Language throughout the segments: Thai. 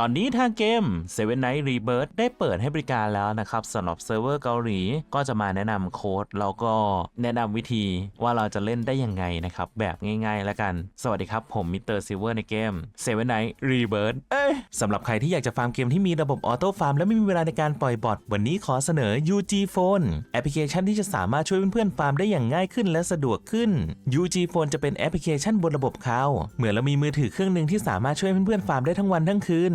ตอนนี้ทางเกม Seven Night Rebirth ได้เปิดให้บริการแล้วนะครับสำหรับเซิร์ฟเวอร์เกาหลี ก็จะมาแนะนำโค้ดแล้วก็แนะนำวิธีว่าเราจะเล่นได้ยังไงนะครับ แบบง่ายๆแล้วกัน สวัสดีครับ ผมมิสเตอร์ซิเวอร์ในเกม Seven Night Rebirth เอ้ยสำหรับใครที่อยากจะฟาร์มเกมที่มีระบบออโต้ฟาร์มและไม่มีเวลาในการปล่อยบอทวันนี้ขอเสนอ UG Phone แอปพลิเคชันที่จะสามารถช่วยเพื่อนๆฟาร์มได้อย่างง่ายขึ้นและสะดวกขึ้น UG Phone จะเป็นแอปพลิเคชันบนระบบเขาเหมือนเรามีมือถือเครื่องหนึ่งที่สามารถช่วยเพื่อนๆฟาร์มได้ทั้งวันทั้งคืน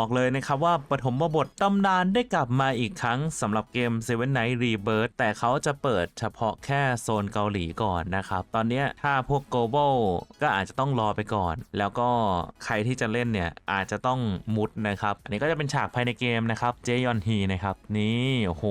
อกอกเลยนะครับว่าปฐมบทตำนานได้กลับมาอีกครั้งสำหรับเกม Seven Night Rebirth แต่เขาจะเปิดเฉพาะแค่โซนเกาหลีก่อนนะครับ ตอนนี้ถ้าพวก global ก็อาจจะต้องรอไปก่อน แล้วก็ใครที่จะเล่นเนี่ยอาจจะต้องมุดนะครับ อันนี้ก็จะเป็นฉากภายในเกมนะครับเจยอนฮีนะครับนี่โอ้โห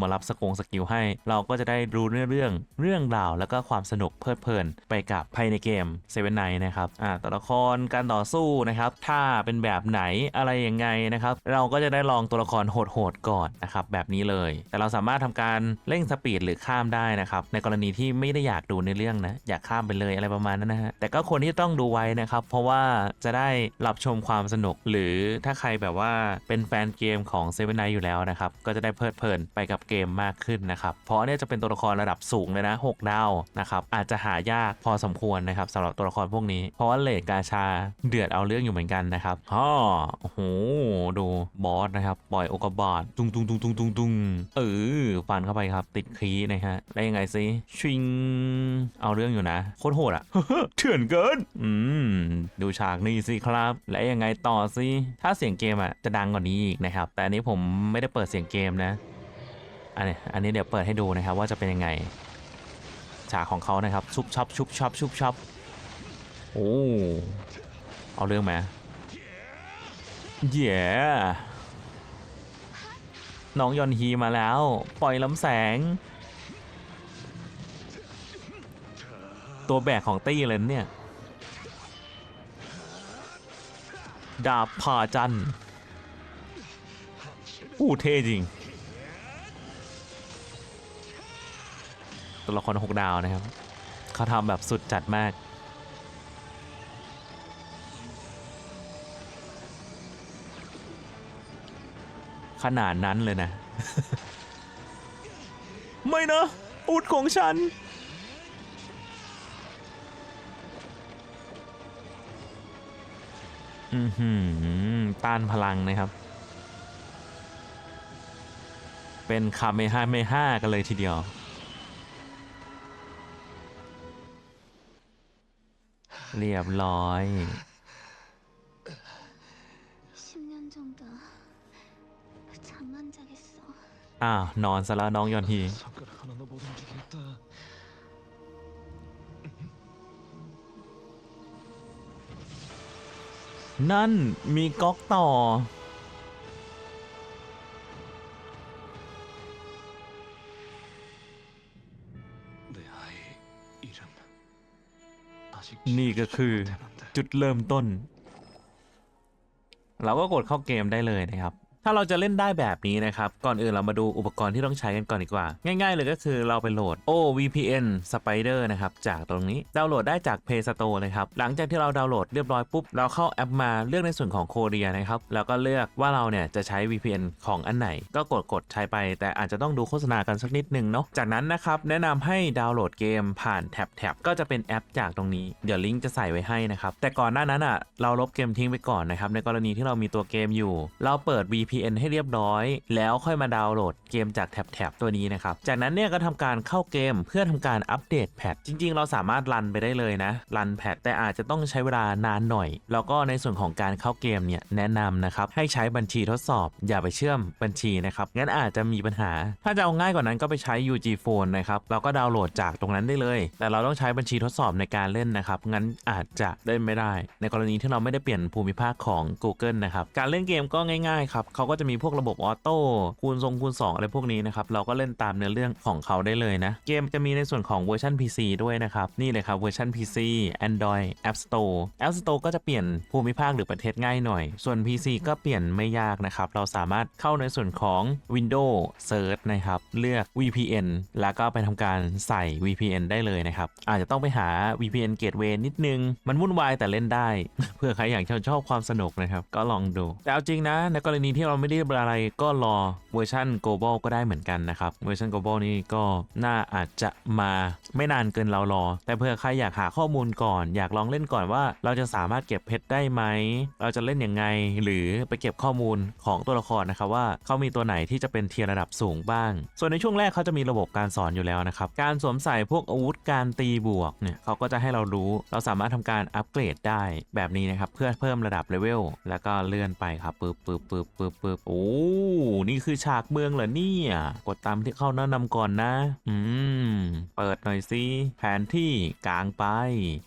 มารับสกงสกิลให้ เราก็จะได้รู้เรื่องเรื่องเรื่องราวแล้วก็ความสนุกเพลิดเพลินไปกับภายในเกม Seven Night นะครับอ่าตัวละครการต่อสู้นะครับถ้าเป็นแบบไหนอะไรยังไงนะครับ เราก็จะได้ลองตัวละครโหดๆก่อนนะครับแบบนี้เลย แต่เราสามารถทำการเร่งสปีดหรือข้ามได้นะครับ ในกรณีที่ไม่ได้อยากดูในเรื่องนะ อยากข้ามไปเลยอะไรประมาณนั้นนะฮะ แต่ก็ควรที่ต้องดูไว้นะครับ เพราะว่าจะได้รับชมความสนุก หรือถ้าใครแบบว่าเป็นแฟนเกมของ Seven Night อยู่แล้วนะครับ ก็จะได้เพลิดเพลินไปกับเกมมากขึ้นนะครับ เพราะเนี่ยจะเป็นตัวละครระดับสูงเลยนะ6ดาวนะครับ อาจจะหายากพอสมควรนะครับสำหรับตัวละครพวกนี้ เพราะว่าเลดกาชาเดือดเอาเรื่องอยู่เหมือนกันนะครับฮ่อโอ้โหดูบอสนะครับ ปล่อยโอกาบาทตุงตุงตุงตุงตุงตุงเออฟันเข้าไปครับ ติดคีนะฮะ ได้ยังไงซิชิง เอาเรื่องอยู่นะ โคตรโหดอะเถื่อนเกิน อืม ดูฉากนี้สิครับ และยังไงต่อสิถ้าเสียงเกมอะจะดังกว่านี้อีกนะครับ แต่อันนี้ผมไม่ได้เปิดเสียงเกมนะ อันนี้อันนี้เดี๋ยวเปิดให้ดูนะครับ ว่าจะเป็นยังไง ฉากของเขานะครับ ชุบชับชุบชับชุบชับโอ้เอาเรื่องไหม เย้น้องยอนฮีมาแล้ว ปล่อยลำแสง ตัวแบกของตี้เลยนเนี่ย ดาบผ่าจันอู้เท่จริง ตัวละครหกดาวนะครับ เขาทำแบบสุดจัดมาก ขนาดนั้นเลยนะ ไม่นะอุดของฉัน อือหือต้านพลังนะครับ เป็นคาเมฮาเมฮากันเลยทีเดียวเรียบร้อย อ้านอนซะแล้วน้องยอนฮี นั่นมีก๊อกต่อ นี่ก็คือจุดเริ่มต้น เราก็กดเข้าเกมได้เลยนะครับ ถ้าเราจะเล่นได้แบบนี้นะครับ ก่อนอื่นเรามาดูอุปกรณ์ที่ต้องใช้กันก่อนดีกว่า ง่าย ๆ เลยก็คือเราไปโหลด OVPN Spider นะครับ จากตรงนี้ดาวน์โหลดได้จาก Play Store เลยครับ หลังจากที่เราดาวน์โหลดเรียบร้อยปุ๊บ เราเข้าแอปมาเลือกในส่วนของโคเรียนะครับ แล้วก็เลือกว่าเราเนี่ยจะใช้ VPN ของอันไหน ก็กดกดใช้ไป แต่อาจจะต้องดูโฆษณากันสักนิดนึงเนาะ จากนั้นนะครับแนะนำให้ดาวน์โหลดเกมผ่านแท็บแท็บก็จะเป็นแอปจากตรงนี้ เดี๋ยวลิงก์จะใส่ไว้ให้นะครับ แต่ก่อนหน้านั้นอะเราลบเกมทิ้งไปก่อนนะครับ ในกรณีที่เรามีตัวเกมอยู่ เราเปิด VPN VPN ให้เรียบร้อย แล้วค่อยมาดาวน์โหลดเกมจากแท็บๆตัวนี้นะครับ จากนั้นเนี่ยก็ทำการเข้าเกมเพื่อทำการอัปเดตแพทจริง ๆ เราสามารถรันไปได้เลยนะ รันแพทแต่อาจจะต้องใช้เวลานานหน่อย แล้วก็ในส่วนของการเข้าเกมเนี่ยแนะนำนะครับให้ใช้บัญชีทดสอบ อย่าไปเชื่อมบัญชีนะครับงั้นอาจจะมีปัญหา ถ้าจะเอาง่ายกว่านั้นก็ไปใช้ UG Phone นะครับเราก็ดาวน์โหลดจากตรงนั้นได้เลย แต่เราต้องใช้บัญชีทดสอบในการเล่นนะครับงั้นอาจจะเล่นไม่ได้ ในกรณีที่เราไม่ได้เปลี่ยนภูมิภาคของ Google นะครับการเล่นเกมก็ง่ายๆครับเขาก็จะมีพวกระบบออโต้คูณทรงคูณ 2 อะไรพวกนี้นะครับ เราก็เล่นตามเนื้อเรื่องของเขาได้เลยนะ เกมจะมีในส่วนของเวอร์ชัน PC ด้วยนะครับ นี่เลยครับเวอร์ชัน PC Android App Store App Store ก็จะเปลี่ยนภูมิภาคหรือประเทศง่ายหน่อย ส่วน PC ก็เปลี่ยนไม่ยากนะครับ เราสามารถเข้าในส่วนของ Windows Search นะครับ เลือก VPN แล้วก็ไปทำการใส่ VPN ได้เลยนะครับ อาจจะต้องไปหา VPN Gateway นิดนึง มันวุ่นวายแต่เล่นได้ เพื่อใครอยากชอบความสนุกนะครับ ก็ลองดู แต่เอาจริงนะในกรณีที่เราไม่ได้อะไรก็รอเวอร์ชัน global ก็ได้เหมือนกันนะครับ เวอร์ชัน global นี่ก็น่าอาจจะมาไม่นานเกินเรารอ แต่เพื่อใครอยากหาข้อมูลก่อน อยากลองเล่นก่อนว่า เราจะสามารถเก็บเพชรได้ไหม เราจะเล่นยังไง หรือไปเก็บข้อมูลของตัวละครนะครับว่าเขามีตัวไหนที่จะเป็นเทียร์ระดับสูงบ้าง ส่วนในช่วงแรกเขาจะมีระบบการสอนอยู่แล้วนะครับ การสวมใส่พวกอาวุธการตีบวกเนี่ยเขาก็จะให้เรารู้ เราสามารถทำการอัปเกรดได้แบบนี้นะครับเพื่อเพิ่มระดับเลเวลแล้วก็เลื่อนไปครับปึ๊บปึ๊บปึ๊บปึ๊บปึบโอ้ นี่คือฉากเมืองเหรอเนี่ย กดตามที่เข้าแนะนำก่อนนะ อืม เปิดหน่อยสิ แผนที่กลางไป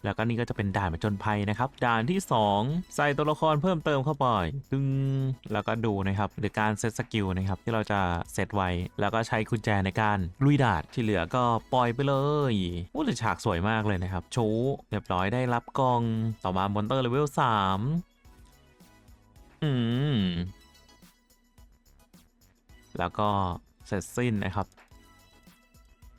แล้วก็นี่ก็จะเป็นด่านผจญภัยนะครับ ด่านที่ 2 ใส่ตัวละครเพิ่มเติมเข้าไปดึงแล้วก็ดูนะครับหรือการเซตสกิลนะครับที่เราจะเซตไว้ แล้วก็ใช้กุญแจในการลุยดานที่เหลือก็ปล่อยไปเลยโอ้แต่ฉากสวยมากเลยนะครับโชว์เรียบร้อยได้รับกองต่อมามอนเตอร์เลเวล3อืม แล้วก็เสร็จสิ้นนะครับ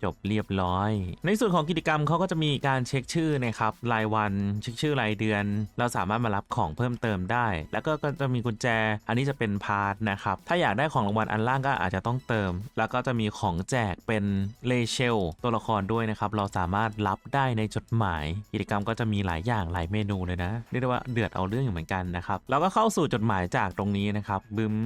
จบเรียบร้อย ในส่วนของกิจกรรมเขาก็จะมีการเช็คชื่อนะครับรายวันเช็คชื่อรายเดือน เราสามารถมารับของเพิ่มเติมได้ แล้วก็จะมีกุญแจ อันนี้จะเป็นพาร์ทนะครับ ถ้าอยากได้ของรางวัลอันล่างก็อาจจะต้องเติม แล้วก็จะมีของแจกเป็นเลเชลตัวละครด้วยนะครับ เราสามารถรับได้ในจดหมาย กิจกรรมก็จะมีหลายอย่างหลายเมนูเลยนะเรียกได้ว่าเดือดเอาเรื่องอยู่เหมือนกันนะครับแล้วก็เข้าสู่จดหมายจากตรงนี้นะครับบึ้ม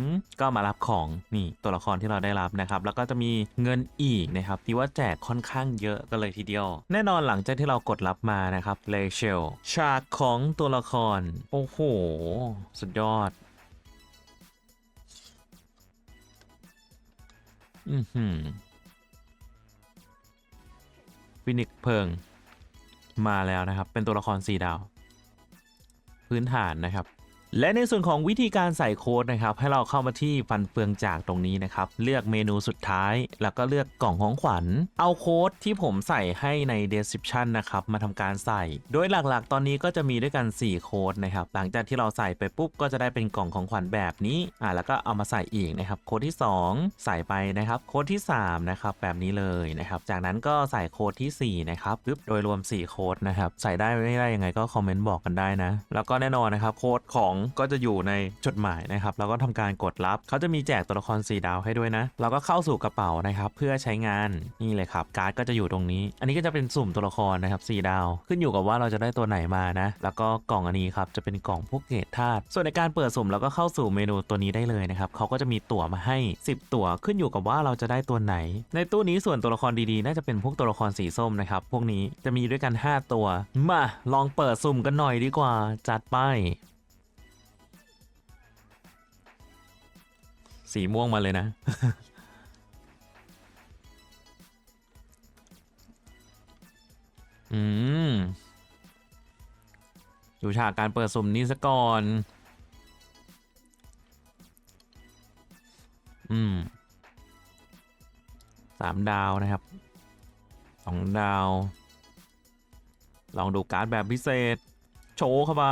ก็มารับของนี่ตัวละครที่เราได้รับนะครับแล้วก็จะมีเงินอีกนะครับที่ว่าแจกค่อนข้างเยอะกันเลยทีเดียว แน่นอนหลังจากที่เรากดรับมานะครับเลเชลฉากของตัวละคร โอ้โห สุดยอด อือหือฟินิกเพิง มาแล้วนะครับ เป็นตัวละคร 4 ดาว พื้นฐานนะครับ และในส่วนของวิธีการใส่โค้ดนะครับ ให้เราเข้ามาที่ฟันเฟืองจากตรงนี้นะครับ เลือกเมนูสุดท้าย แล้วก็เลือกกล่องของขวัญ เอาโค้ดที่ผมใส่ให้ใน description นะครับ มาทำการใส่ โดยหลักๆ ตอนนี้ก็จะมีด้วยกัน 4 โค้ดนะครับ หลังจากที่เราใส่ไปปุ๊บ ก็จะได้เป็นกล่องของขวัญแบบนี้ อ่าแล้วก็เอามาใส่อีกนะครับ โค้ดที่ 2 ใส่ไปนะครับ โค้ดที่ 3 นะครับ แบบนี้เลยนะครับ จากนั้นก็ใส่โค้ดทีสี่4 นะครับปึ๊บโดยรวม 4 โค้ดนะครับ ใส่ได้ไม่ได้ยังไงก็คอมเมนต์บอกกันได้นะ แล้วก็แน่นอนนะครับ โค้ดของก็จะอยู่ในจดหมายนะครับแล้วก็ทำการกดรับเขาจะมีแจกตัวละคร4ดาวให้ด้วยนะเราก็เข้าสู่กระเป๋านะครับเพื่อใช้งานนี่เลยครับการ์ดก็จะอยู่ตรงนี้ อันนี้ก็จะเป็นสุ่มตัวละครนะครับ4ดาว ขึ้นอยู่กับว่าเราจะได้ตัวไหนมานะ แล้วก็กล่องอันนี้ครับจะเป็นกล่องพวกเกรดธาตุส่วนในการเปิดสุ่มเราก็เข้าสู่เมนูตัวนี้ได้เลยนะครับเขาก็จะมีตั๋วมาให้ 10 ตั๋วขึ้นอยู่กับว่าเราจะได้ตัวไหน ในตู้นี้ส่วนตัวละครดีๆ น่าจะเป็นพวกตัวละครสีส้มนะครับพวกนี้จะมีด้วยกัน 5 ตัว มาลองเปิดสุ่มกันหน่อยดีกว่าจัดไป สีม่วงมาเลยนะ อืม ดูฉากการเปิดสุ่มนี้ซะก่อน อืม สามดาวนะครับ สองดาว ลองดูการ์ดแบบพิเศษ โชว์เข้าไป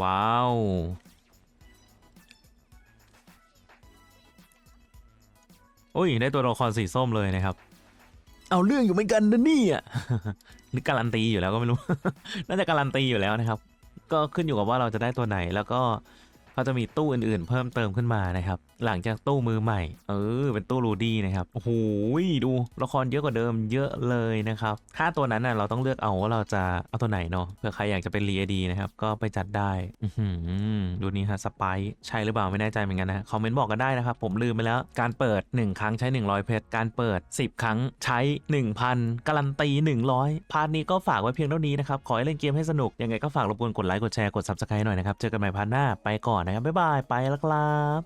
ว้าว โอ้ย ได้ตัวละครสีส้มเลยนะครับ เอาเรื่องอยู่เหมือนกันนะเนี่ยนึกการันตีอยู่แล้วก็ไม่รู้ น่าจะการันตีอยู่แล้วนะครับ ก็ขึ้นอยู่กับว่าเราจะได้ตัวไหนแล้วก็ ก็จะมีตู้อื่นๆ เพิ่มเติมขึ้นมานะครับ หลังจากตู้มือใหม่ เออ เป็นตู้รูดี้นะครับ โอ้โหดูละครเยอะกว่าเดิมเยอะเลยนะครับ ถ้าตัวนั้นน่ะเราต้องเลือกเอาว่าเราจะเอาตัวไหนเนาะ เผื่อใครอยากจะเป็นรีเอดีนะครับ ก็ไปจัดได้ อืดูนี่ฮะสไปซ์ใช่หรือเปล่าไม่แน่ใจเหมือนกันนะ คอมเมนต์บอกกันได้นะครับ ผมลืมไปแล้ว การเปิด 1 ครั้งใช้ 100 เพชร การเปิด 10 ครั้งใช้ 1,000 การันตี 100 พาร์ทนี้ก็ฝากไว้เพียงเท่านี้นะครับ ขอให้เล่นเกมให้สนุก ยังไงก็ฝากรบกวนกดไลค์ กดแชร์ กด subscribe หน่อยนะครับ เจอกันใหม่พาร์ทหน้า ไปก่อนนะครับบ๊ายบายไปแล้วครับ